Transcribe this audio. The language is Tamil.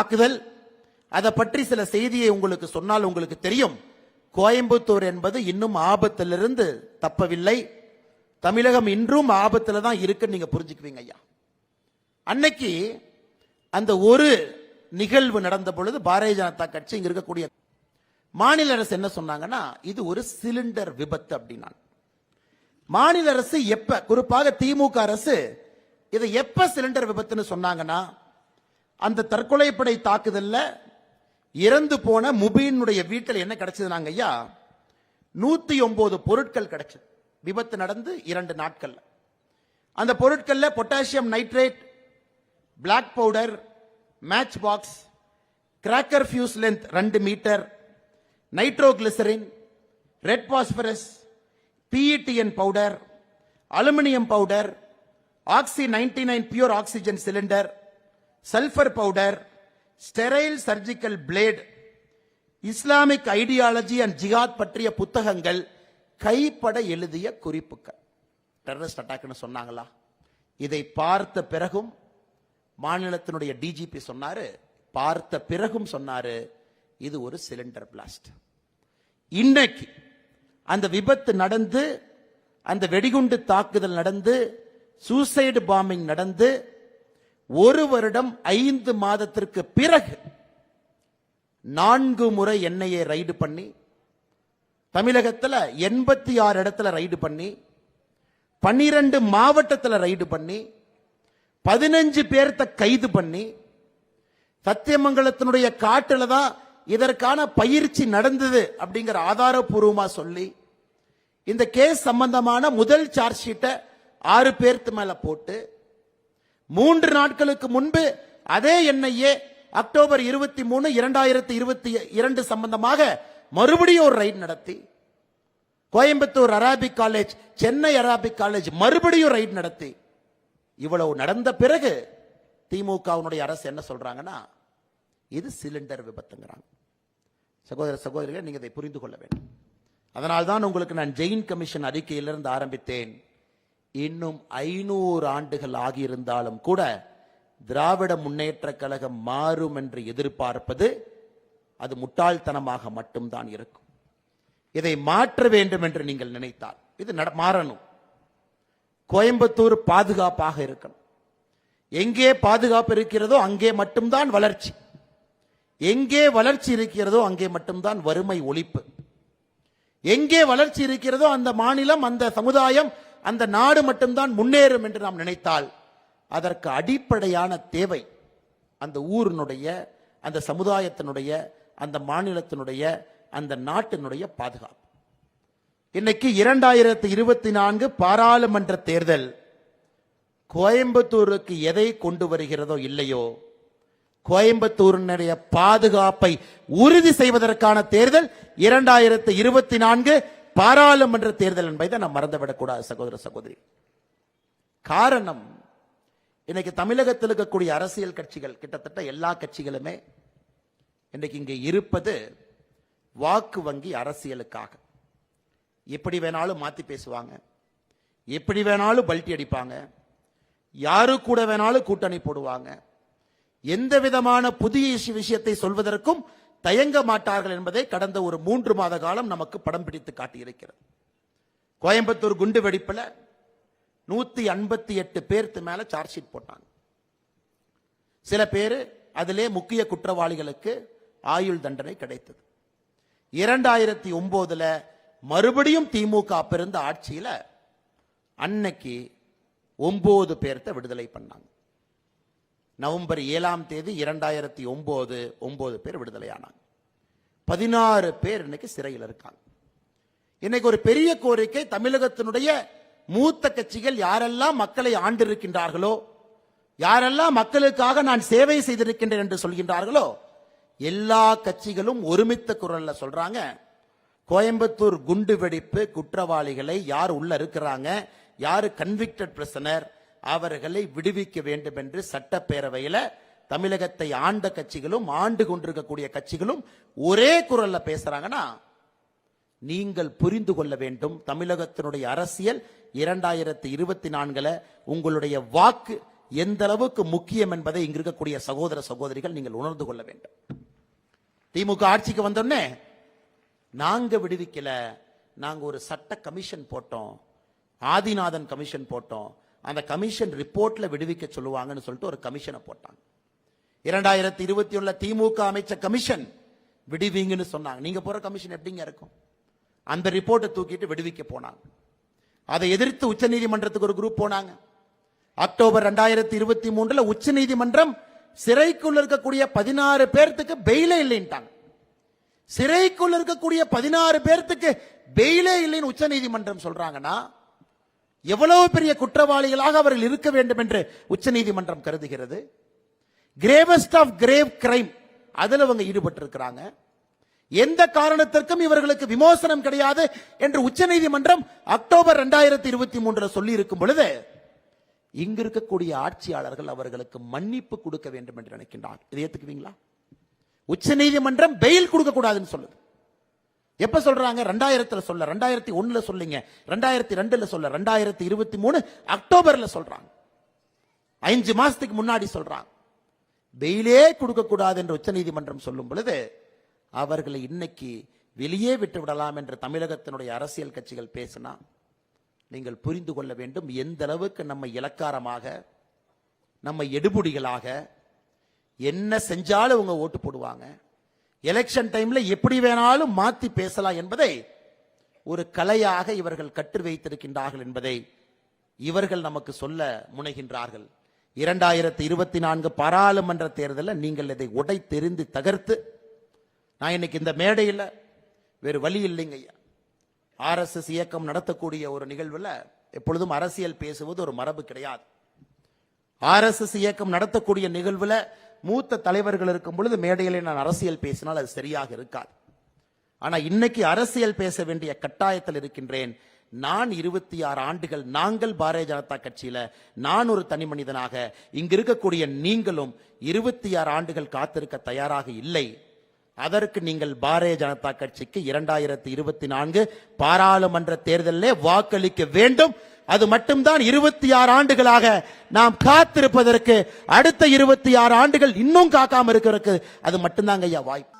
தாக்குதல். அதை பற்றி சில செய்தியை உங்களுக்கு சொன்னால் உங்களுக்கு தெரியும். கோயம்புத்தூர் என்பது இன்னும் ஆபத்திலிருந்து தப்பவில்லை. தமிழகம் இன்றும் ஆபத்தில் தான் இருக்குன்னு நீங்க புரிஞ்சுக்குவீங்க ஐயா. அன்னைக்கு அந்த ஒரு நிகழ்வு நடந்த பொழுது பாரதிய ஜனதா கட்சி இங்க இருக்கக்கூடிய மாநில அரசு என்ன சொன்னாங்கன்னா இது ஒரு சிலிண்டர் விபத்து அப்படின்னாங்க. மாநில அரசு எப்ப குறிப்பாக திமுக அரசு இதை எப்ப சிலிண்டர் விபத்துன்னு சொன்னாங்கன்னா அந்த தற்கொலைப்படை தாக்குதல்ல இறந்து போன முபீனுடைய வீட்டில் என்ன கிடைச்சதுனாங்க ஐயா? நூத்தி ஒன்பது பொருட்கள் கிடைச்சது. விபத்து நடந்து இரண்டு நாட்கள் அந்த பொருட்கள்ல potassium nitrate black powder match box cracker fuse length ரெண்டு metre nitroglycerin red phosphorus PETN powder aluminium powder oxy ninety nine pure oxygen cylinder sulphur powder sterile surgical blade Islamic ideology and ஜிகாத் பற்றிய புத்தகங்கள் கைப்பட எழுதிய குறிப்புகள். டெரரிஸ்ட் அட்டாக்னு சொன்னாங்களா? இதை பார்த்த பிறகும் மாநிலத்தினுடைய டிஜிபி சொன்னாரு பார்த்த பிறகும் சொன்னாரு இது ஒரு சிலிண்டர் பிளாஸ்ட் இன்னைக்கு அந்த விபத்து நடந்து அந்த வெடிகுண்டு தாக்குதல் நடந்து சூசைடு பாம்பிங் நடந்து ஒரு வருடம் ஐந்து மாதத்திற்கு பிறகு நான்கு முறை என்னையை ரைடு பண்ணி தமிழகத்தில் எண்பத்தி ஆறு இடத்துல ரைடு பண்ணி பன்னிரண்டு மாவட்டத்தில் ரைடு பண்ணி பதினஞ்சு பேர்த்த கைது பண்ணி சத்தியமங்கலத்தினுடைய காட்டில் தான் இதற்கான பயிற்சி நடந்தது அப்படிங்கிற ஆதாரபூர்வமா சொல்லி இந்த கேஸ் சம்பந்தமான முதல் சார்ஜ் ஷீட்டை ஆறு பேர்த்து மேல போட்டு மூன்று நாட்களுக்கு முன்பு அதே எண்ணெயே அக்டோபர் இருபத்தி மூணு இரண்டாயிரத்தி இருபத்தி இரண்டு சம்பந்தமாக மறுபடியும் ஒரு ரைட் நடத்தி. Coimbatore Arabic college Chennai Arabic college மறுபடியும் ரைட் நடத்தி. இவ்வளவு நடந்த பிறகு திமுகவினுடைய அரசு என்ன சொல்றாங்கன்னா இது சிலிண்டர் விபத்துங்கிறாங்க. சகோதர சகோதரிகளை நீங்க இதை புரிந்து கொள்ள வேண்டும். அதனால்தான் உங்களுக்கு நான் ஜெயின் கமிஷன் அறிக்கையிலிருந்து ஆரம்பித்தேன். இன்னும் ஐநூறு ஆண்டுகள் ஆகியிருந்தாலும் கூட திராவிட முன்னேற்ற கழகம் மாறும் என்று எதிர்பார்ப்பது அது முட்டாள்தனமாக மட்டும்தான் இருக்கும். இதை மாற்ற வேண்டும் என்று நீங்கள் நினைத்தால் இது மாறணும். கோயம்புத்தூர் பாதுகாப்பாக இருக்கணும். எங்கே பாதுகாப்பு இருக்கிறதோ அங்கே மட்டும்தான் வளர்ச்சி. எங்கே வளர்ச்சி இருக்கிறதோ அங்கே மட்டும்தான் வறுமை ஒழிப்பு. எங்கே வளர்ச்சி இருக்கிறதோ அந்த மாநிலம் அந்த சமுதாயம் அந்த நாடு மட்டும்தான் முன்னேறும் என்று நாம் நினைத்தால் அதற்கு அடிப்படையான தேவை அந்த ஊரினுடைய அந்த சமுதாயத்தினுடைய அந்த மாநிலத்தினுடைய அந்த நாட்டினுடைய பாதுகாப்பு. இன்னைக்கு இரண்டாயிரத்தி இருபத்தி நான்கு பாராளுமன்ற தேர்தல் கோயம்புத்தூருக்கு எதை கொண்டு வருகிறதோ இல்லையோ கோயம்புத்தூரினுடைய பாதுகாப்பை உறுதி செய்வதற்கான தேர்தல் இரண்டாயிரத்தி இருபத்தி நான்கு பாராளுமன்ற தேர்தல் என்பதை நாம் மறந்துவிடக்கூடாது சகோதர சகோதரி. காரணம் இன்னைக்கு தமிழகத்தில் இருக்கக்கூடிய அரசியல் கட்சிகள் கிட்டத்தட்ட எல்லா கட்சிகளுமே இன்றைக்கு இங்கே இருப்பது வாக்கு வங்கி அரசியலுக்காக. எப்படி வேணாலும் மாற்றி பேசுவாங்க எப்படி வேணாலும் பல்ட்டி அடிப்பாங்க யாரு கூட வேணாலும் கூட்டணி போடுவாங்க எந்த விதமான புதிய விஷயத்தை சொல்வதற்கும் தயங்க மாட்டார்கள் என்பதை கடந்த ஒரு மூன்று மாத காலம் நமக்கு படம் பிடித்து காட்டியிருக்கிறது. கோயம்புத்தூர் குண்டு வெடிப்பில் நூற்றி ஐம்பத்தி எட்டு பேர்த்து மேலே சார்ஜ் ஷீட் போட்டாங்க. சில பேர் அதிலே முக்கிய குற்றவாளிகளுக்கு ஆயுள் தண்டனை கிடைத்தது. இரண்டாயிரத்தி ஒம்போதில் மறுபடியும் திமுக அப்பிருந்த ஆட்சியில் அன்னைக்கு ஒன்பது பேர்த்த விடுதலை பண்ணாங்க. நவம்பர் ஏழாம் தேதி இரண்டாயிரத்தி ஒம்பது ஒம்பது பேர் விடுதலையானாங்க. பதினாறு பேர் இன்னைக்கு சிறையில் இருக்காங்க. இன்னைக்கு ஒரு பெரிய கோரிக்கை தமிழகத்தினுடைய மூத்த கட்சிகள் யாரெல்லாம் மக்களை ஆண்டிருக்கின்றார்களோ யாரெல்லாம் மக்களுக்காக நான் சேவை செய்திருக்கின்றேன் என்று சொல்கின்றார்களோ எல்லா கட்சிகளும் ஒருமித்த குரல்ல சொல்றாங்க கோயம்புத்தூர் குண்டு வெடிப்பு குற்றவாளிகளை யார் உள்ள இருக்கிறாங்க யாரு கன்விக்டட் பிரசனர் அவர்களை விடுவிக்க வேண்டும் என்று சட்டப்பேரவையில் தமிழகத்தை ஆண்ட கட்சிகளும் ஆண்டு கொண்டிருக்கக்கூடிய கட்சிகளும் ஒரே குரல்ல பேசுறாங்கன்னா நீங்கள் புரிந்து கொள்ள வேண்டும். தமிழகத்தினுடைய அரசியல் இரண்டாயிரத்தி இருபத்தி நான்குல உங்களுடைய வாக்கு எந்த அளவுக்கு முக்கியம் என்பதை இங்க இருக்கக்கூடிய சகோதர சகோதரிகள் நீங்கள் உணர்ந்து கொள்ள வேண்டும். திமுக ஆட்சிக்கு வந்தோடனே நாங்க விடுவிக்கல. நாங்க ஒரு சட்ட கமிஷன் போட்டோம். ஆதிநாதன் கமிஷன் போட்டோம். அந்த கமிஷன் ரிப்போர்ட்ல விடுவிக்க சொல்லுவாங்கன்னு சொல்லிட்டு ஒரு கமிஷனை போட்டாங்க. இரண்டாயிரத்தி இருபத்தி ஒண்ணுல திமுக அமைச்ச கமிஷன் விடுவீங்கன்னு சொன்னாங்க. நீங்க போற கமிஷன் எப்படிங்க இருக்கும்? அந்த ரிப்போர்ட்டை தூக்கிட்டு விடுவிக்க போனாங்க. அதை எதிர்த்து உச்சநீதிமன்றத்துக்கு ஒரு குரூப் போனாங்க. அக்டோபர் ரெண்டாயிரத்தி இருபத்தி மூன்றுல உச்சநீதிமன்றம் சிறைக்குள்ள இருக்கக்கூடிய பதினாறு பேர்த்துக்கு பெயிலே இல்லைன்ட்டாங்க. சிறைக்குள்ள இருக்கக்கூடிய பதினாறு பேர்த்துக்கு பெயிலே இல்லைன்னு உச்சநீதிமன்றம் சொல்றாங்கன்னா எவ்வளவு பெரிய குற்றவாளிகளாக அவர்கள் இருக்க வேண்டும் என்று உச்சநீதிமன்றம் கருதுகிறது. கிரேவஸ்ட் ஆஃப் கிரேவ் கிரைம் அதில் அவங்க ஈடுபட்டிருக்கிறாங்க. எந்த காரணத்திற்கும் இவர்களுக்கு விமோசனம் கிடையாது என்று உச்சநீதிமன்றம் அக்டோபர் இரண்டாயிரத்தி இருபத்தி மூன்றுல சொல்லி இருக்கும் பொழுது இங்கு இருக்கக்கூடிய ஆட்சியாளர்கள் அவர்களுக்கு மன்னிப்பு கொடுக்க வேண்டும் என்று நினைக்கின்றார் இதை ஏத்துக்குவீங்களா? உச்சநீதிமன்றம் பெயில் கொடுக்க கூடாதுன்னு சொல்லுது. எப்ப சொல்றாங்க? ரெண்டாயிரத்துல சொல்ல ரெண்டாயிரத்தி ஒண்ணுல சொல்லிங்க. ரெண்டாயிரத்தி ரெண்டுல சொல்ல ரெண்டாயிரத்தி இருபத்தி மூணு அக்டோபர்ல சொல்றாங்க. அஞ்சு மாசத்துக்கு முன்னாடி சொல்றாங்க. பெயிலே கொடுக்க கூடாது என்று உச்சநீதிமன்றம் சொல்லும் பொழுது அவர்களை இன்னைக்கு வெளியே விட்டு விடலாம் என்று தமிழகத்தினுடைய அரசியல் கட்சிகள் பேசினா நீங்கள் புரிந்து கொள்ள வேண்டும் எந்த அளவுக்கு நம்ம இலக்காரமாக நம்ம எடுபுடிகளாக என்ன செஞ்சாலும் அவங்க ஓட்டு போடுவாங்க. எலெக்ஷன் டைம்ல எப்படி வேணாலும் மாத்தி பேசலாம் என்பதை ஒரு கலையாக இவர்கள் கற்று வைத்திருக்கின்றார்கள் என்பதை இவர்கள் நமக்கு சொல்ல முனைகின்றார்கள். இரண்டாயிரத்தி இருபத்தி நான்கு பாராளுமன்ற தேர்தலில் நீங்கள் இதை உடை தெரிந்து தகர்த்து நான் இன்னைக்கு இந்த மேடையில் வேறு வழி இல்லைங்க ஐயா. ஆர்எஸ்எஸ் இயக்கம் நடத்தக்கூடிய ஒரு நிகழ்வில் எப்பொழுதும் அரசியல் பேசுவது ஒரு மரபு கிடையாது. ஆர்எஸ்எஸ் இயக்கம் நடத்தக்கூடிய நிகழ்வில் மூத்த தலைவர்கள் இருக்கும் பொழுது மேடையிலே நான் அரசியல் பேசினால் அது சரியாக இருக்காது. ஆனால் இன்னைக்கு அரசியல் பேச வேண்டிய கட்டாயத்தில் இருக்கின்றேன். நான் இருபத்தி ஆறு ஆண்டுகள் நாங்கள் பாரதிய ஜனதா கட்சியில நான் ஒரு தனி மனிதனாக இங்க இருக்கக்கூடிய நீங்களும் இருபத்தி ஆறு ஆண்டுகள் காத்திருக்க தயாராக இல்லை. அதற்கு நீங்கள் பாரதிய ஜனதா கட்சிக்கு இரண்டாயிரத்தி இருபத்தி நான்கு பாராளுமன்ற தேர்தலிலே வாக்களிக்க வேண்டும். அது மட்டும்தான் இருபத்தி ஆறு ஆண்டுகளாக நாம் காத்திருப்பதற்கு அடுத்த இருபத்தி ஆறு ஆண்டுகள் இன்னும் காக்காம இருக்கிறதுக்கு அது மட்டும்தாங்க ஐயா வாய்ப்பு.